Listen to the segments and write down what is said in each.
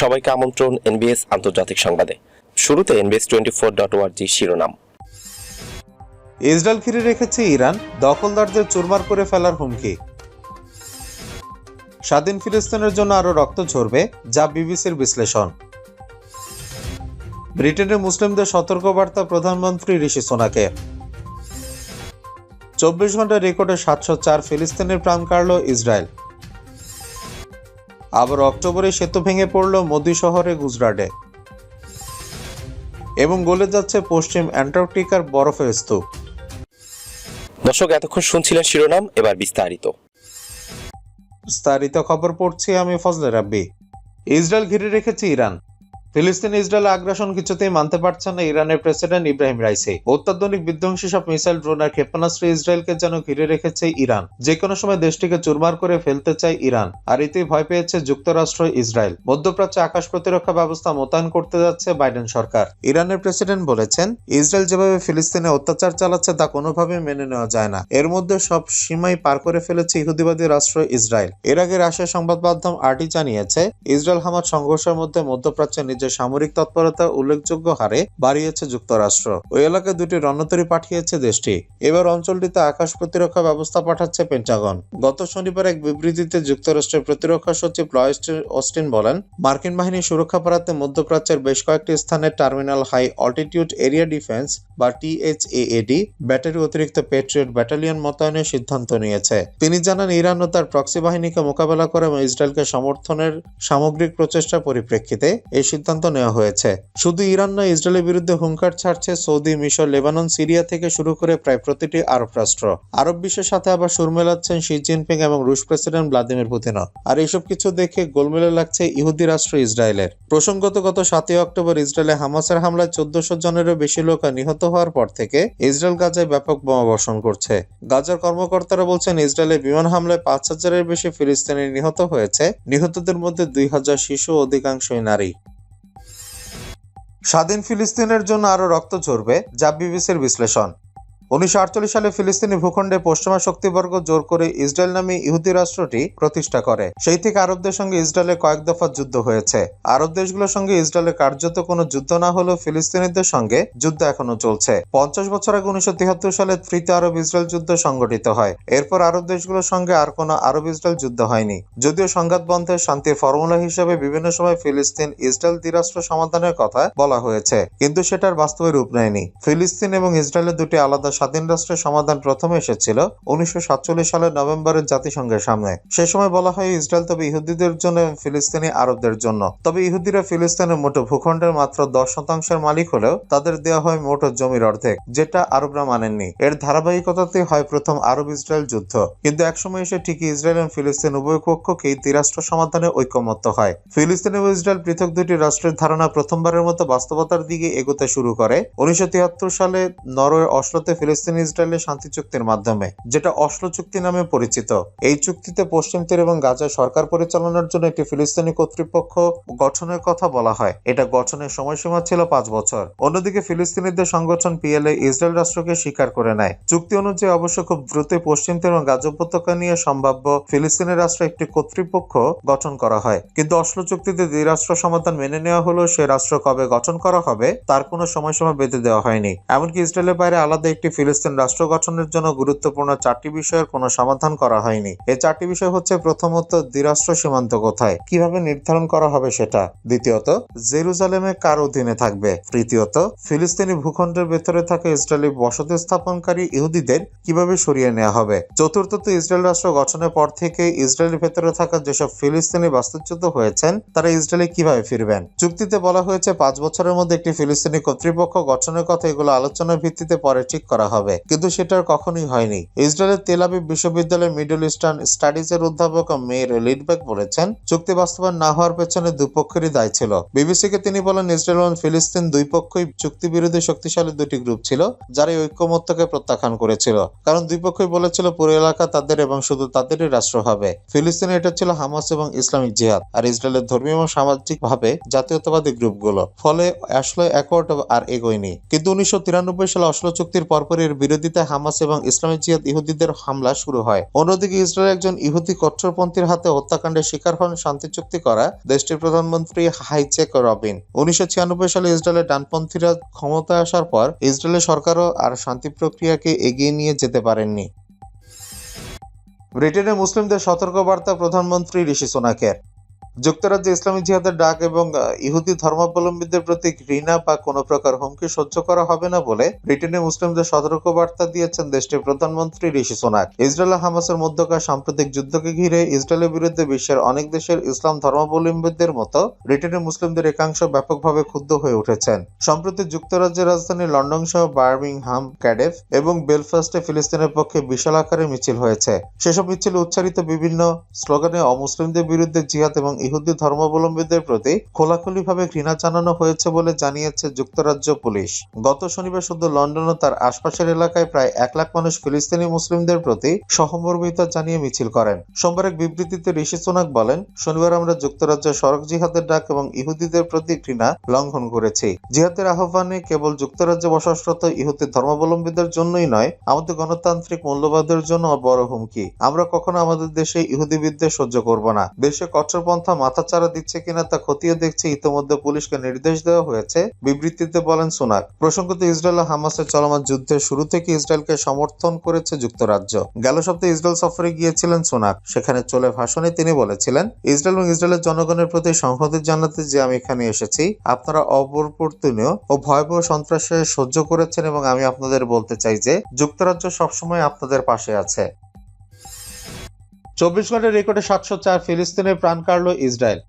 সবাইকে আমন্ত্রণ এনবিএস আন্তর্জাতিক সংবাদে। শুরুতে এনবিএস টোয়েন্টি ফোর ডট ওয়ার্জি শিরোনাম। ইসরায়েল ঘিরে রেখেছে ইরান, দখলদারদের চুরমার করে ফেলার হুমকি। স্বাধীন ফিলিস্তিনের জন্য আরও রক্ত ঝরবে, যা বিবিসির বিশ্লেষণ। ব্রিটেনের মুসলিমদের সতর্কবার্তা প্রধানমন্ত্রী ঋষি সোনাকে। চব্বিশ ঘণ্টা রেকর্ডে সাতশো চার ফিলিস্তিনের প্রাণ কাড়ল ইসরায়েল। আবার অক্টোবরে সেতু ভেঙে পড়ল মোদি শহরে গুজরাটে। এবং গলে যাচ্ছে পশ্চিম অ্যান্টার্কটিকার বরফের স্তূপ। দর্শক এতক্ষণ শুনছিলেন শিরোনাম এবার বিস্তারিত। বিস্তারিত খবর পড়ছি আমি ফজলে রাব্বি। ইসরায়েল ঘিরে রেখেছে ইরান। ফিলিস্তিন ইসরায়েল আগ্রাসন কিছুতেই মানতে পারছে না ইরানের প্রেসিডেন্ট ইব্রাহিম রাইসি। অত্যাধুনিক বিধ্বংসী সব মিসাইল ড্রোন আর ক্ষেপণাস্ত্র ইসরায়েলকে যেন ঘিরে রেখেছে ইরান। যে কোনো সময় দেশটিকে চুরমার করে ফেলতে চায় ইরান। আর এতেই ভয় পেয়েছে যুক্তরাষ্ট্র ইসরায়েল। মধ্যপ্রাচ্যে আকাশ প্রতিরক্ষা ব্যবস্থা মোতায়েন করতে যাচ্ছে বাইডেন সরকার। ইরানের প্রেসিডেন্ট বলেছেন, ইসরায়েল যেভাবে ফিলিস্তিনে অত্যাচার চালাচ্ছে তা কোনোভাবে মেনে নেওয়া যায় না। এর মধ্যে সব সীমাই পার করে ফেলেছে ইহুদিবাদী রাষ্ট্র ইসরায়েল। এর আগে রাশিয়ার সংবাদ মাধ্যম আরটি জানিয়েছে ইসরায়েল হামাদ সংঘর্ষের মধ্যে মধ্যপ্রাচ্যে নিজের সামরিক তৎপরতা উল্লেখযোগ্য হারে বাড়িয়েছে যুক্তরাষ্ট্র। ওই এলাকায় দুটি রণতরী পাঠিয়েছে দেশটি। এবার অঞ্চলটিতে আকাশ প্রতিরক্ষা ব্যবস্থা পাঠাচ্ছে পেন্টাগন। গত শনিবার এক বিবৃতিতে যুক্তরাষ্ট্রের প্রতিরক্ষা সচিব লয়েস্ট অস্টিন বলেন, মার্কিন বাহিনী সুরক্ষা বাড়াতে মধ্যপ্রাচ্যের বেশ কয়েকটি স্থানে terminal high altitude area defence বা টিএইচএএডি ব্যাটারি অতিরিক্ত পেট্রিয়ট ব্যাটালিয়ন মোতায়েনের সিদ্ধান্ত নিয়েছে। তিনি জানান, ইরান ও তার প্রক্সি বাহিনীকে মোকাবেলা করে এবং ইসরায়েলকে সমর্থনের সামগ্রিক প্রচেষ্টার পরিপ্রেক্ষিতে এই নেওয়া হয়েছে। শুধু ইরান নয়, ইসরায়েলের বিরুদ্ধে হুঙ্কার ছাড়ছে সৌদি, মিশর, লেবানন, সিরিয়া থেকে শুরু করে প্রায় প্রতিটি আরব রাষ্ট্র। আরব বিশ্বের সাথে আবার সুর মেলাচ্ছেন শি জিনপিং এবং রুশ প্রেসিডেন্ট ভ্লাদিমির পুতিনও। আর এইসব কিছু দেখে গোলমেলে লাগছে ইহুদি রাষ্ট্র ইসরায়েলের। প্রসঙ্গত, গত সাতই অক্টোবর ইসরায়েলে হামাসের হামলায় চোদ্দশো জনেরও বেশি লোক নিহত হওয়ার পর থেকে ইসরায়েল গাজায় ব্যাপক বোমা বর্ষণ করছে। গাজার কর্মকর্তারা বলছেন, ইসরায়েলের বিমান হামলায় পাঁচ হাজারের বেশি ফিলিস্তিনি নিহত হয়েছে। নিহতদের মধ্যে দুই হাজার শিশু অধিকাংশই নারী। স্বাধীন ফিলিস্তিনের জন্য আরও রক্ত ঝরবে যা বিবিসির বিশ্লেষণ। উনিশশো আটচল্লিশ সালে ফিলিস্তিনি ভূখণ্ডে পশ্চিমা শক্তিবর্গ জোর করে ইসরায়েল নামে ইহুদি রাষ্ট্রটি প্রতিষ্ঠা করে। সেই থেকে আরবদের সঙ্গে ইসরায়েলের কয়েক দফা যুদ্ধ হয়েছে। আরব দেশগুলোর সঙ্গে ইসরায়েলের কার্যত কোনো যুদ্ধ না হলেও ফিলিস্তিনিদের সঙ্গে যুদ্ধ এখনও চলছে। পঞ্চাশ বছর আগে উনিশশো তিয়াত্তর সালে তৃতীয় আরব ইসরায়েল যুদ্ধ সংগঠিত হয়। এরপর আরব দেশগুলোর সঙ্গে আর কোনো আরব ইসরায়েল যুদ্ধ হয়নি। যদিও সংঘাত বন্ধের শান্তির ফর্মুলা হিসেবে বিভিন্ন সময় ফিলিস্তিন ইসরায়েল দ্বিরাষ্ট্র সমাধানের কথা বলা হয়েছে, কিন্তু সেটার বাস্তবে রূপ নেয়নি। ফিলিস্তিন এবং ইসরায়েলের দুটি আলাদা স্বাধীন রাষ্ট্রের সমাধান প্রথমে এসেছিল উনিশশো সাতচল্লিশ সালের নভেম্বরের জাতিসংঘের সামনে। সে সময় বলা হয় ইসরায়েল তবে ইহুদিদের জন্য ফিলিস্তিনি আরবদের জন্য। তবে ইহুদিরা ফিলিস্তিনের মোটো ভূখণ্ডের মাত্র দশ শতাংশের মালিক হলেও তাদের দেওয়া হয় মোটো জমির অর্ধেক, যেটা আরবরা মানেননি। এর ধারাবাহিকতাতে হয় প্রথম আরব ইসরায়েল যুদ্ধ। কিন্তু একসময় এসে ঠিকই ইসরায়েল এবং ফিলিস্তিন উভয় পক্ষকেই দ্বিরাষ্ট্র সমাধানে ঐকমত্য হয়। ফিলিস্তিন এবং ইসরায়েল পৃথক দুটি রাষ্ট্রের ধারণা প্রথমবারের মতো বাস্তবতার দিকে এগোতে শুরু করে। উনিশশো তিয়াত্তর সালে নরওয়ে অশ্লোতে ফিলিস্তিন ইসরায়েলের শান্তি চুক্তির মাধ্যমে, যেটা অশ্লো চুক্তি নামে পরিচিত। এই চুক্তিতে পশ্চিম তীর এবং গাজায় সরকার পরিচালনার জন্য একটি ফিলিস্তিনি কর্তৃপক্ষ গঠনের কথা বলা হয়। এটা গঠনের সময়সীমা ছিল পাঁচ বছর। অন্যদিকে ফিলিস্তিনিদের সংগঠন পিএলএ ইসরায়েল রাষ্ট্রকে স্বীকার করে নেয়। চুক্তি অনুযায়ী অবশ্য খুব দ্রুতই পশ্চিম তীর এবং গাজা উপত্যকা নিয়ে সম্ভাব্য ফিলিস্তিনি রাষ্ট্র একটি কর্তৃপক্ষ গঠন করা হয়। কিন্তু অশ্লো চুক্তিতে দ্বিরাষ্ট্র সমাধান মেনে নেওয়া হলেও সে রাষ্ট্র কবে গঠন করা হবে, তার কোনো সময়সীমা বেঁধে দেওয়া হয়নি। এমনকি ইসরায়েলের বাইরে আলাদা একটি ফিলিস্তিন রাষ্ট্র গঠনের জন্য গুরুত্বপূর্ণ চারটি বিষয়ের কোনো সমাধান করা হয়নি। এই চারটি বিষয় হচ্ছে প্রথমত, দ্বিরাষ্ট্র সীমান্ত কোথায়? কীভাবে নির্ধারণ করা হবে সেটা? দ্বিতীয়ত, জেরুজালেমে কার অধীনে থাকবে? তৃতীয়ত, ফিলিস্তিনি ভূখণ্ডের ভেতরে থাকা ইসরায়েলি বসতি স্থাপনকারী ইহুদিদের কীভাবে সরিয়ে নেওয়া হবে? চতুর্থত, ইসরায়েল রাষ্ট্র গঠনের পর থেকে ইসরায়েলের ভেতরে থাকা যেসব ফিলিস্তিনি বাস্তুচ্যুত হয়েছেন, তারা ইসরায়েলে কীভাবে ফিরবেন? চুক্তিতে বলা হয়েছে, পাঁচ বছরের মধ্যে একটি ফিলিস্তিনি কর্তৃপক্ষ গঠনের কথা এগুলো আলোচনার ভিত্তিতে পরে ঠিক করা হবে। কিন্তু সেটার কখনোই হয়নি। ইসরায়েলের তেল আবিব বিশ্ববিদ্যালয়ের মিডল ইস্টার্ন স্টাডিজ এর অধ্যাপক মেয়ের লিডব্যাক বলেছেন, চুক্তি বাস্তবায়ন না হওয়ার পেছনে দুপক্ষেরই দায় ছিল। বিবিসিকে তিনি বলেন, ইসরায়েল এবং ফিলিস্তিন দুই পক্ষই চুক্তি বিরোধী শক্তিশালী দুটি গ্রুপ ছিল, যারা ঐক্যমত্যকে প্রত্যাখ্যান করেছিল। কারণ দুই পক্ষই বলেছিল, পুরো এলাকা তাদের এবং শুধু তাদেরই রাষ্ট্র হবে। ফিলিস্তিনে এটা ছিল হামাস এবং ইসলামিক জিহাদ আর ইসরায়েলের ধর্মীয় এবং সামাজিক ভাবে জাতীয়তাবাদী গ্রুপগুলো। ফলে অ্যাশলো অ্যাকর্ড আর এগোয়নি। কিন্তু উনিশশো তিরানব্বই সালে অশ্লো চুক্তির পরপর পর এর বিরোধিতায় হামাস এবং ইসলামী জিহাদ ইহুদিদের হামলা শুরু হয়। অন্যদিকে ইসরায়েল একজন ইহুদি কট্টরপন্থীর হাতে হত্যাকাণ্ডের শিকার হন শান্তি চুক্তি করা দেশটির প্রধানমন্ত্রী হাইচেক রবিন। উনিশশো ছিয়ানব্বই সালে ইসরায়েলের ডানপন্থীরা ক্ষমতায় আসার পর ইসরায়েলের সরকারও আর শান্তি প্রক্রিয়াকে এগিয়ে নিয়ে যেতে পারেননি। ব্রিটেনে মুসলিমদের সতর্কবার্তা প্রধানমন্ত্রী ঋষি সোনাকের। যুক্তরাজ্যে ইসলামী জিহাদের ডাক এবং ইহুদি ধর্মাবলম্বীদের প্রতি ঘৃণা বা কোনো প্রকার হুমকি সহ্য করা হবে না বলে ব্রিটেনে মুসলিমদের সতর্কবার্তা দিয়েছেন দেশটির প্রধানমন্ত্রী ঋষি সোনাক। ইসরায়েল হামাসের মধ্যকার সাম্প্রতিক যুদ্ধকে ঘিরে ইসরায়েলের বিরুদ্ধে বিশ্বের অনেক দেশের ইসলাম ধর্মাবলম্বীদের মতো ব্রিটেনের মুসলিমদের একাংশ ব্যাপকভাবে ক্ষুব্ধ হয়ে উঠেছেন। সম্প্রতি যুক্তরাজ্যের রাজধানী লন্ডন সহ বার্মিংহাম, ক্যাডেফ এবং বেলফাস্টে ফিলিস্তিনের পক্ষে বিশাল আকারে মিছিল হয়েছে। সেসব মিছিল উচ্চারিত বিভিন্ন স্লোগানে অমুসলিমদের বিরুদ্ধে জিহাদ এবং ইহুদি ধর্মাবলম্বীদের প্রতি খোলাখুলিভাবে ঘৃণা জানানো হয়েছে বলে জানিয়েছে যুক্তরাজ্য পুলিশ। গত শনিবার শুধু লন্ডন ও তার আশপাশের এলাকায় প্রায় এক লাখ মানুষ ফিলিস্তিনি মুসলিমদের প্রতি সহমর্মিতা জানিয়ে মিছিল করেন। সোমবার এক বিবৃতিতে ঋষি সোনাক বলেন, শনিবার আমরা যুক্তরাজ্যের সড়ক জিহাদের ডাক এবং ইহুদিদের প্রতি ঘৃণা লঙ্ঘন করেছি। জিহাদের আহ্বানে কেবল যুক্তরাজ্যে বসবাসরত ইহুদি ধর্মাবলম্বীদের জন্যই নয়, আমাদের গণতান্ত্রিক মূল্যবাদের জন্য বড় হুমকি। আমরা কখনো আমাদের দেশে ইহুদি বিদ্বেষ সহ্য করব না। দেশে কট্টরপন্থা মাথাচাড়া দিচ্ছে কিনা তা খতিয়ে দেখছে ইতিমধ্যে পুলিশকে নির্দেশ দেওয়া হয়েছে। বিবৃতিতে বলেন সোনাক, প্রসঙ্গত ইসরায়েল ও হামাসের চলমান যুদ্ধের শুরু থেকে ইসরায়েলকে সমর্থন করেছে যুক্তরাজ্য। গেল সপ্তাহে ইসরায়েল সফরে গিয়েছিলেন সোনাক, সেখানে চলে ভাষণে তিনি বলেছিলেন, ইসরায়েল এবং ইসরায়েলের জনগণের প্রতি সংহতি জানাতে যে আমি এখানে এসেছি, আপনারা অপরিবর্তনীয় ও ভয়াবহ সন্ত্রাসে সহ্য করেছেন এবং আমি আপনাদের বলতে চাই যে, যুক্তরাজ্য সবসময় আপনাদের পাশে আছে। চব্বিশ ঘণ্টার রেকর্ডে সাতশো চার ফিলিস্তিনের প্রাণ কাড়ল ইসরায়েল।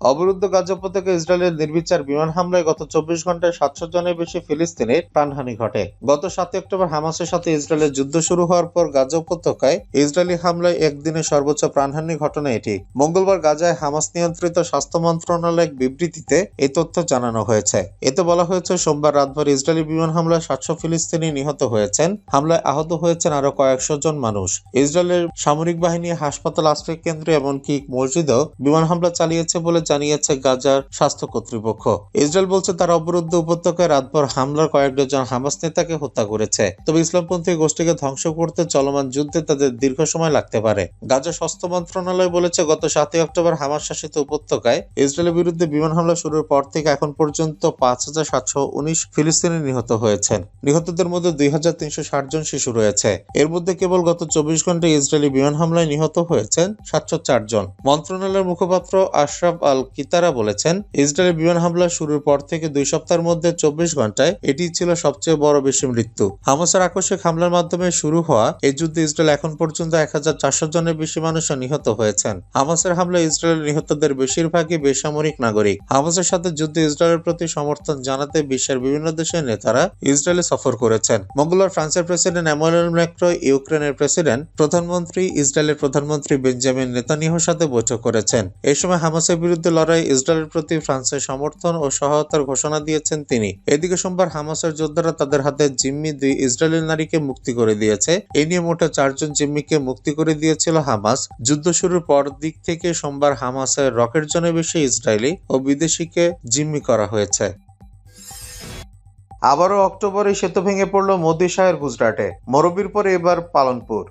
অবরুদ্ধ গাজা উপত্যকা ইসরায়েলের নির্বিচার বিমান হামলায় গত চব্বিশ ঘন্টায় সাতশো জনের বেশি ফিলিস্তিনের প্রাণহানি ঘটে। গত সাতই অক্টোবর হামাসের সাথে ইসরায়েলের যুদ্ধ শুরু হওয়ার পর গাজা উপত্যকায় ইসরায়েলি হামলায় একদিনে সর্বোচ্চ প্রাণহানি ঘটনা এটি। মঙ্গলবার গাজায় হামাস নিয়ন্ত্রিত স্বাস্থ্য মন্ত্রণালয় এক বিবৃতিতে এই তথ্য জানানো হয়েছে। এতে বলা হয়েছে, সোমবার রাতভর ইসরায়েলি বিমান হামলায় সাতশো ফিলিস্তিনি নিহত হয়েছেন। হামলায় আহত হয়েছেন আরও কয়েকশো জন মানুষ। ইসরায়েলের সামরিক বাহিনী, হাসপাতাল আশ্রয় কেন্দ্র এমনকি মসজিদেও বিমান হামলা চালিয়েছে বলে জানিয়েছে গাজার স্বাস্থ্য কর্তৃপক্ষ। ইসরায়েল বলছে তার অবরুদ্ধ উপত্যকায় রাতভর হামলার কয়েক ডজন হামাস নেতাকে হত্যা করেছে। তবে ইসলামপন্থী গোষ্ঠীকে ধ্বংস করতে চলমান যুদ্ধে তাদের দীর্ঘ সময় লাগতে পারে। গাজা স্বাস্থ্য মন্ত্রণালয় বলেছে, গত সাতই অক্টোবর হামাস শাসিত উপত্যকায় ইসরায়েলের বিরুদ্ধে বিমান হামলা শুরুর পর থেকে এখন পর্যন্ত পাঁচ হাজার সাতশো উনিশ ফিলিস্তিনি নিহত হয়েছেন। নিহতদের মধ্যে দুই হাজার তিনশো ষাট জন শিশু রয়েছে। এর মধ্যে কেবল গত চব্বিশ ঘন্টায় ইসরায়েলি বিমান হামলায় নিহত হয়েছেন সাতশো চার জন। মন্ত্রণালয়ের মুখপাত্র আশরাফ আল কিতারা বলেছেন ইসরায়েলি বিমান হামলা শুরুর পর থেকে দুই সপ্তাহের মধ্যে চব্বিশ ঘন্টায় এটি ছিল সবচেয়ে বড় বেশি মৃত্যু। হামাসের আকস্মিক হামলার মাধ্যমে শুরু হওয়া এই যুদ্ধে ইসরায়েল এখন পর্যন্ত এক হাজার চারশো জনের বেশি মানুষ নিহত হয়েছেন। হামাসের হামলায় ইসরায়েলের নিহতদের বেশিরভাগই বেসামরিক নাগরিক। হামাসের সাথে যুদ্ধে ইসরায়েলের প্রতি সমর্থন জানাতে বিশ্বের বিভিন্ন দেশের নেতারা ইসরায়েলে সফর করেছেন। মঙ্গলবার ফ্রান্সের প্রেসিডেন্ট এমানুয়েল ম্যাক্রো ইউক্রেনের প্রেসিডেন্ট, প্রধানমন্ত্রী, ইসরায়েলের প্রধানমন্ত্রী বেঞ্জামিন নেতানিয়াহুর সাথে বৈঠক করেছেন। এই সময় হামাসের বিরুদ্ধে লড়াই ইসরায়েলের প্রতি ফ্রান্সের সমর্থন ও সহায়তার ঘোষণা দিয়েছেন তিনি। এদিকে সোমবার হামাসের যোদ্ধারা তাদের হাতে জিম্মি দুই ইসরায়েলি নারীকে মুক্তি করে দিয়েছে। এ নিয়ে মোটে চারজন জিম্মিকে মুক্তি করে দিয়েছিল হামাস। যুদ্ধ শুরুর পর দিক থেকে সোমবার হামাসের রকেট জনে বেশি ইসরায়েলি ও বিদেশিকে জিম্মি করা হয়েছে। আবারও অক্টোবরে সেতু ভেঙে পড়ল মোদি শাহের গুজরাটে। মরবির পরে এবার পালনপুর।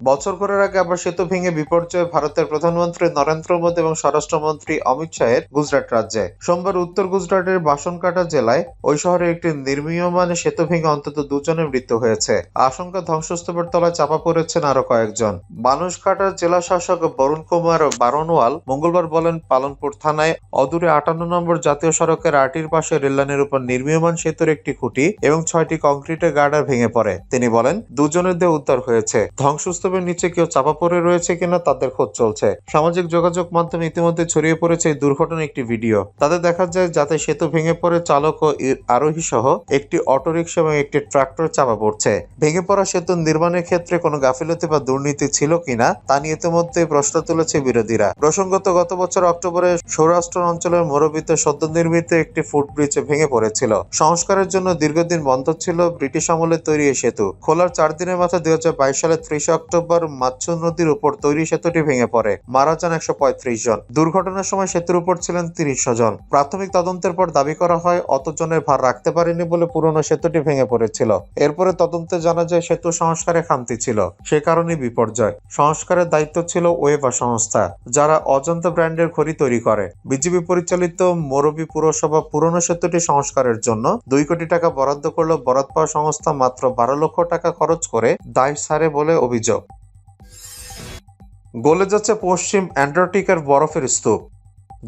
বছর করার আগে আবার সেতু ভেঙে বিপর্যয় ভারতের প্রধানমন্ত্রী নরেন্দ্র মোদী এবং স্বরাষ্ট্রমন্ত্রী অমিত শাহের গুজরাট রাজ্যে। সোমবার উত্তর গুজরাটের বাসনকাটা জেলায় ওই শহরে একটি নির্মীয়মান সেতু ভেঙে অন্তত দুজনের মৃত্যু হয়েছে। আশঙ্কা ধ্বংসস্তূপের তলায় চাপা পড়েছেন আরও কয়েকজন। বানুষকাটার জেলা শাসক বরুণ কুমার বারনওয়াল মঙ্গলবার বলেন, পালনপুর থানায় অদূরে আটান্ন নম্বর জাতীয় সড়কের আটির পাশে রেললাইনের উপর নির্মীয়মান সেতুর একটি খুঁটি এবং ছয়টি কংক্রিটের গার্ডার ভেঙে পড়ে। তিনি বলেন, দুজনের দেহ উদ্ধার হয়েছে। ধ্বংসস্তূপের নিচে কেউ চাপা পড়ে রয়েছে কিনা তাদের খোঁজ চলছে। সামাজিক যোগাযোগ মাধ্যমে ইতিমধ্যে ছড়িয়ে পড়েছে এই দুর্ঘটনার একটি ভিডিও। তাতে দেখা যায়, যাতে সেতু ভেঙে পড়ে চালক ও আরোহী সহ একটি অটোরিকশা এবং একটি ট্রাক্টর চাপা পড়ছে। ভেঙে পড়া সেতু নির্মাণের ক্ষেত্রে কোনো গাফিলতি বা দুর্নীতি ছিল কিনা, তা নিয়ে ইতিমধ্যে প্রশ্ন তুলেছে বিরোধীরা। প্রসঙ্গত, গত বছর অক্টোবরে সৌরাষ্ট্র অঞ্চলের মোরবিতে সদ্য নির্মিত একটি ফুটব্রিজ ভেঙে পড়েছিল। সংস্কারের জন্য দীর্ঘদিন বন্ধ ছিল ব্রিটিশ আমলে তৈরি এই সেতু। খোলার চার দিনের মাথায় দুই সালের ত্রিশে অক্টোবর অক্টোবর মাচ্ছু নদীর উপর তৈরি সেতুটি ভেঙে পড়ে। মারা যান একশো পঁয়ত্রিশ জন। দুর্ঘটনার সময় সেতুর উপর ছিলেন তিরিশ জন। প্রাথমিক তদন্তের পর দাবি করা হয়, অতজনের ভার রাখতে পারেনি বলে পুরনো সেতুটি ভেঙে পড়েছিল। এরপরে তদন্তে জানা যায়, সেতু সংস্কারে খামতি ছিল। সে কারণে বিপর্যয়। সংস্কারের দায়িত্ব ছিল ওয়েবা সংস্থা, যারা অজন্তা ব্র্যান্ডের ঘড়ি তৈরি করে। বিজেপি পরিচালিত মোরবি পুরসভা পুরনো সেতুটি সংস্কারের জন্য দুই কোটি টাকা বরাদ্দ করলেও বরাদ পাওয়া সংস্থা মাত্র বারো লক্ষ টাকা খরচ করে দায় সারে বলে অভিযোগ। গলে যাচ্ছে পশ্চিম অ্যান্টার্কটিকার বরফের স্তূপ।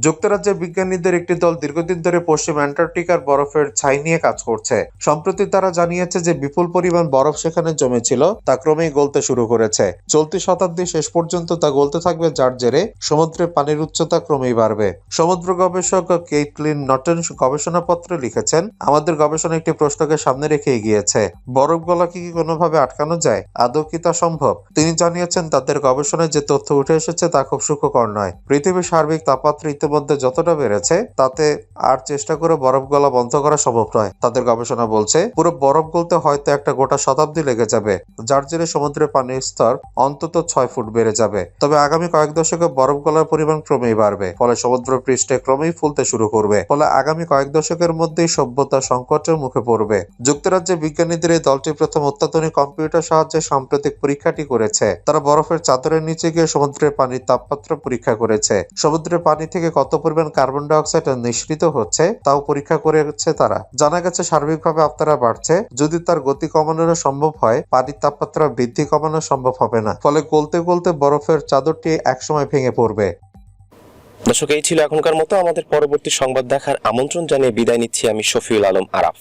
যুক্তরাজ্যের বিজ্ঞানীদের একটি দল দীর্ঘদিন ধরে পশ্চিম অ্যান্টার্কটিকার বরফের ছাই নিয়ে কাজ করছে। সম্প্রতি তারা জানিয়েছে যে বিপুল পরিমাণ বরফ সেখানে জমেছিল, তা ক্রমেই গলতে শুরু করেছে। চলতি শতাব্দী শেষ পর্যন্ত তা গলতে থাকবে যার জেরে সমুদ্রের পানির উচ্চতা ক্রমেই বাড়বে। সমুদ্র গবেষক কেইটলিন নটন গবেষণাপত্রে লিখেছেন, আমাদের গবেষণা একটি প্রশ্নকে সামনে রেখে এগিয়েছে। বরফ গলা কি কোনোভাবে আটকানো যায়? আদৌ কি তা সম্ভব? তিনি জানিয়েছেন, তাদের গবেষণায় যে তথ্য উঠে এসেছে তা খুব সুখকর নয়। পৃথিবীর সার্বিক তাপমাত্রা ইতিমধ্যে যতটা বেড়েছে, তাতে আর চেষ্টা করে বরফ গলা বন্ধ করা সম্ভব নয়। তাদের গবেষণা বলছে, পুরো বরফ গলতে হয়তো একটা গোটা শতাব্দী লেগে যাবে, যার জেরে সমুদ্রের পানির স্তর অন্তত ছয় ফুট বেড়ে যাবে। তবে আগামী কয়েক দশকে বরফ গলার পরিমাণ ক্রমেই বাড়বে, ফলে সমুদ্র পৃষ্ঠে ক্রমেই ফুলতে শুরু করবে, ফলে আগামী কয়েক দশকের মধ্যেই সভ্যতা সংকটের মুখে পড়বে। যুক্তরাজ্যের বিজ্ঞানীদের এই দলটি প্রথম অত্যাধুনিক কম্পিউটার সাহায্যে সাম্প্রতিক পরীক্ষাটি করেছে। তারা বরফের চাদরের নিচে গিয়ে সমুদ্রের পানির তাপমাত্রা পরীক্ষা করেছে। সমুদ্রের পানি থেকে কত পরিমাণ কার্বন ডাইঅক্সাইড নিঃসৃত হচ্ছে, তাও পরীক্ষা করেছে তারা। জানা গেছে, সার্বিকভাবে আপনারা বাড়ছে। যদি তার গতি কমানো সম্ভব হয়, পানির তাপমাত্রা বৃদ্ধি কমানো সম্ভব হবে না। ফলে গলতে গলতে বরফের চাদরটি একসময় ভেঙে পড়বে। দর্শক, এই ছিল এখনকার মতো। আমাদের পরবর্তী সংবাদ দেখার আমন্ত্রণ জানিয়ে বিদায় নিচ্ছি আমি শফিউল আলম আরাফ।